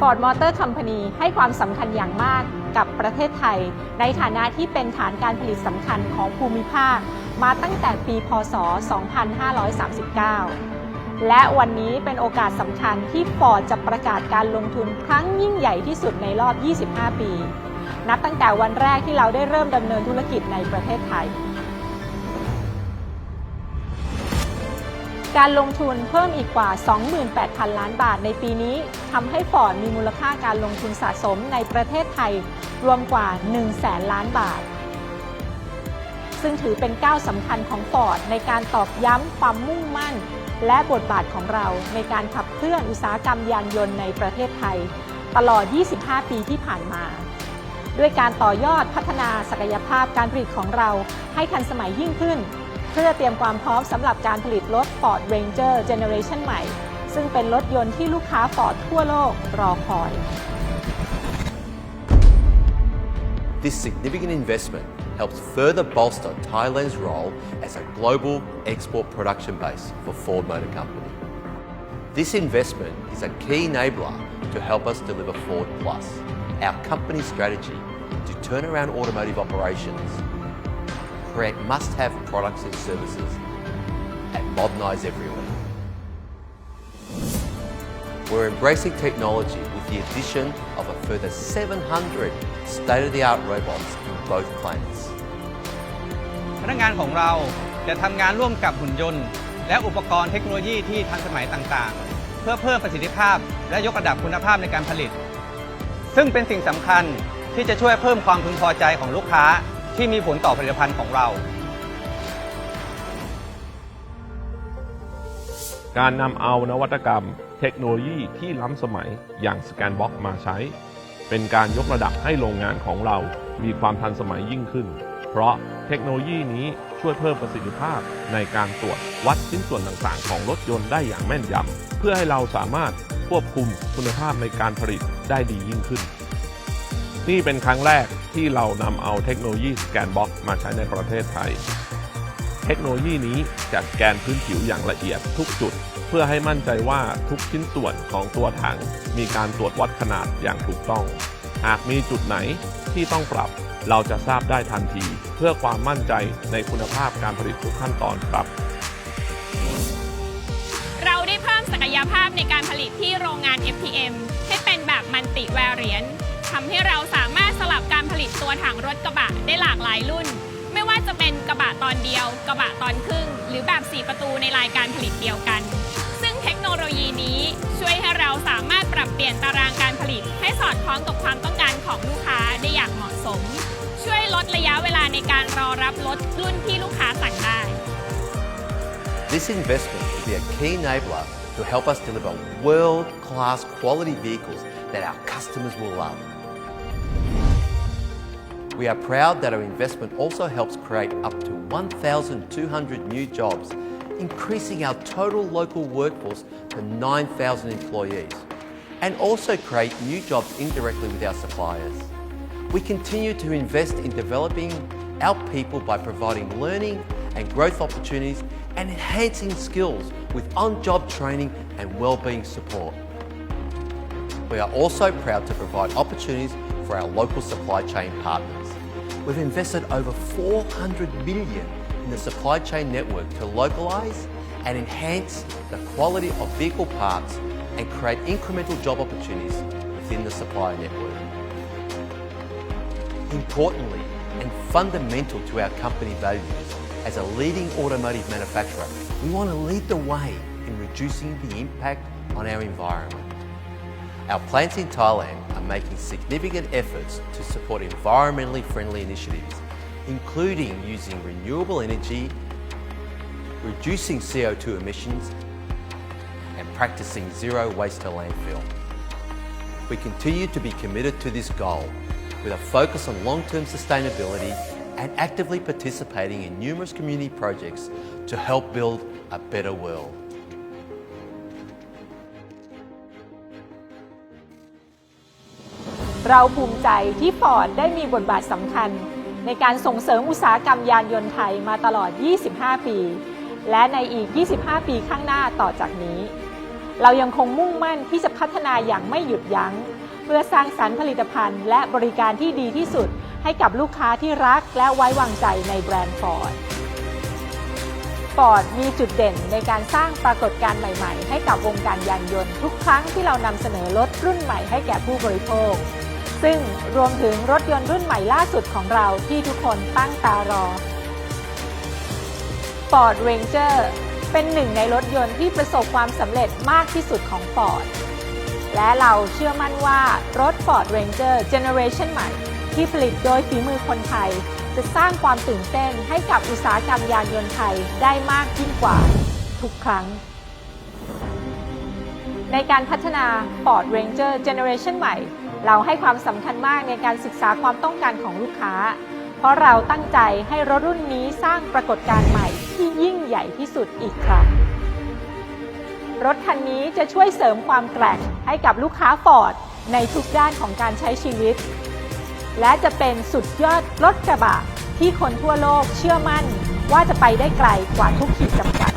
Ford Motor Company ให้ความสำคัญอย่างมากกับประเทศไทย ในฐานะที่เป็นฐานการผลิตสำคัญของภูมิภาค มาตั้งแต่ปี พศ 2539 และวันนี้เป็นโอกาสสำคัญที่ Ford จะประกาศการลงทุนครั้งยิ่งใหญ่ที่สุดในรอบ 25 ปี นับตั้งแต่วันแรกที่เราได้เริ่มดำเนินธุรกิจในประเทศไทย การลงทุนเพิ่มอีกกว่า 28,000 ล้านบาทในปีนี้ทำให้ฟอร์ดมีมูลค่าการลงทุนสะสมในประเทศไทยรวมกว่า1แสนล้านบาท ซึ่งถือเป็นก้าวสำคัญของฟอร์ดในการตอกย้ำความมุ่งมั่น และบทบาทของเราในการขับเคลื่อนอุตสาหกรรมยานยนต์ในประเทศไทย ตลอด 25 ปีที่ผ่านมา ด้วยการต่อยอดพัฒนาศักยภาพการผลิตของเราให้ทันสมัยยิ่งขึ้น เพื่อเตรียมความพร้อมสำหรับการผลิตรถ Ford Ranger Generation ใหม่ ซึ่งเป็นรถยนต์ที่ลูกค้า Ford ทั่วโลกรอคอย This significant investment helps further bolster Thailand's role as a global export production base for Ford Motor Company. This investment is a key enabler to help us deliver Ford Plus, our company strategy to turn around automotive operations, create must-have products and services, and modernise everywhere. We're embracing technology with the addition of a further 700 state-of-the-art robots in both plants. พนักงานของเราจะทำงานร่วมกับหุ่นยนต์ และอุปกรณ์เทคโนโลยีที่ทันสมัยต่างๆ เพื่อเพิ่มประสิทธิภาพและยกระดับคุณภาพในการผลิต ซึ่งเป็นสิ่งสำคัญที่จะช่วยเพิ่มความพึงพอใจของลูกค้า ที่มีผลต่อผลิตภัณฑ์ของเรา การนำเอานวัตกรรม เทคโนโลยีที่ล้ำสมัยอย่างสแกนบ็อกมาใช้ เป็นการยกระดับให้โรงงานของเรามีความทันสมัยยิ่งขึ้น เพราะเทคโนโลยีนี้ช่วยเพิ่มประสิทธิภาพในการตรวจวัดชิ้นส่วนต่างๆ ของรถยนต์ได้อย่างแม่นยำเพื่อให้เราสามารถควบคุมคุณภาพในการผลิตได้ดียิ่งขึ้น นี่เป็นครั้งแรก ที่เรานำเอาเทคโนโลยีสแกนบ็อกมาใช้ในประเทศไทย เทคโนโลยีนี้จะสแกนพื้นผิวอย่างละเอียดทุกจุด เพื่อให้มั่นใจว่าทุกชิ้นส่วนของตัวถัง มีการตรวจวัดขนาดอย่างถูกต้อง หากมีจุดไหนที่ต้องปรับเราจะทราบได้ทันที เพื่อความมั่นใจในคุณภาพการผลิตทุกขั้นตอนครับ เราได้เพิ่มศักยภาพในการผลิตที่โรงงาน FPM ให้เป็นแบบมันติแวรเรียน ทำให้เราสามารถสลับการผลิตตัวถังรถกระบะได้หลากหลายรุ่น ไม่ว่าจะเป็นกระบะตอนเดียว กระบะตอนครึ่ง หรือแบบ 4 ประตูในรายการผลิตเดียวกัน ซึ่งเทคโนโลยีนี้ช่วยให้เราสามารถปรับเปลี่ยนตารางการผลิต ให้สอดคล้องกับความต้องการของลูกค้าได้อย่างเหมาะสม ช่วยลดระยะเวลาในการรอรับรถรุ่นที่ลูกค้าสั่งได้ This investment will be a key enabler to help us deliver world-class quality vehicles that our customers will love. We are proud that our investment also helps create up to 1,200 new jobs, increasing our total local workforce to 9,000 employees, and also create new jobs indirectly with our suppliers. We continue to invest in developing our people by providing learning and growth opportunities and enhancing skills with on-job training and wellbeing support. We are also proud to provide opportunities for our local supply chain partners. We've invested over 400 million in the supply chain network to localise and enhance the quality of vehicle parts and create incremental job opportunities within the supplier network. Importantly and fundamental to our company values, as a leading automotive manufacturer, we want to lead the way in reducing the impact on our environment. Our plants in Thailand are making significant efforts to support environmentally friendly initiatives, including using renewable energy, reducing CO2 emissions, and practicing zero waste to landfill. We continue to be committed to this goal with a focus on long-term sustainability and actively participating in numerous community projects to help build a better world. เราภูมิใจที่ฟอร์ดได้มีบทบาทสำคัญ ในการส่งเสริมอุตสาหกรรมยานยนต์ไทยมาตลอด 25 ปี และในอีก 25 ปีข้างหน้าต่อจากนี้ เรายังคงมุ่งมั่นที่จะพัฒนาอย่างไม่หยุดยัง้ง เพื่อสร้างสรรค์ผลิตภัณฑ์ และบริการที่ดีที่สุด ให้กับลูกค้าที่รักและไว้วางใจในแบรนด์ฟอร์ดฟอร์ดมีจุดเด่นในการสร้างปรากฏการณ์ใหม่ ๆ ให้กับวงการยานยนต์ ทุกครั้งที่เรานำเสนอรถรุ่นใหม่ให้แก่ผู้บริโภค ซึ่งรวมถึงรถยนต์รุ่นใหม่ล่าสุดของเราที่ทุกคนตั้งตารอ Ford Ranger เป็นหนึ่งในรถยนต์ที่ประสบความสำเร็จมากที่สุดของ Ford และเราเชื่อมั่นว่ารถ Ford Ranger Generation ใหม่ ที่ผลิตโดยฝีมือคนไทย จะสร้างความตื่นเต้นให้กับอุตสาหกรรมยานยนต์ไทยได้มากยิ่งกว่าทุกครั้ง ในการพัฒนา Ford Ranger Generation ใหม่ เราให้ความสำคัญมากในการศึกษาความต้องการของลูกค้า เพราะเราตั้งใจให้รถรุ่นนี้สร้างปรากฏการณ์ใหม่ที่ยิ่งใหญ่ที่สุดอีกครั้งรถคันนี้จะช่วยเสริมความแกร่งให้กับลูกค้าฟอร์ดในทุกด้านของการใช้ชีวิต และจะเป็นสุดยอดรถกระบะที่คนทั่วโลกเชื่อมั่นว่าจะไปได้ไกลกว่าทุกขีดจำกัด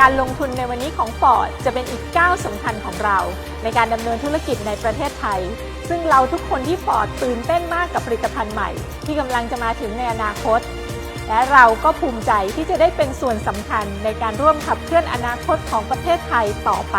การลงทุนในวันนี้ของฟอร์ดจะเป็นอีกก้าวสำคัญของเรา ในการดำเนินธุรกิจในประเทศไทย ซึ่งเราทุกคนที่ฟอร์ดตื่นเต้นมากกับผลิตภัณฑ์ใหม่ ที่กำลังจะมาถึงในอนาคต และเราก็ภูมิใจที่จะได้เป็นส่วนสำคัญในการร่วมขับเคลื่อนอนาคตของประเทศไทยต่อไป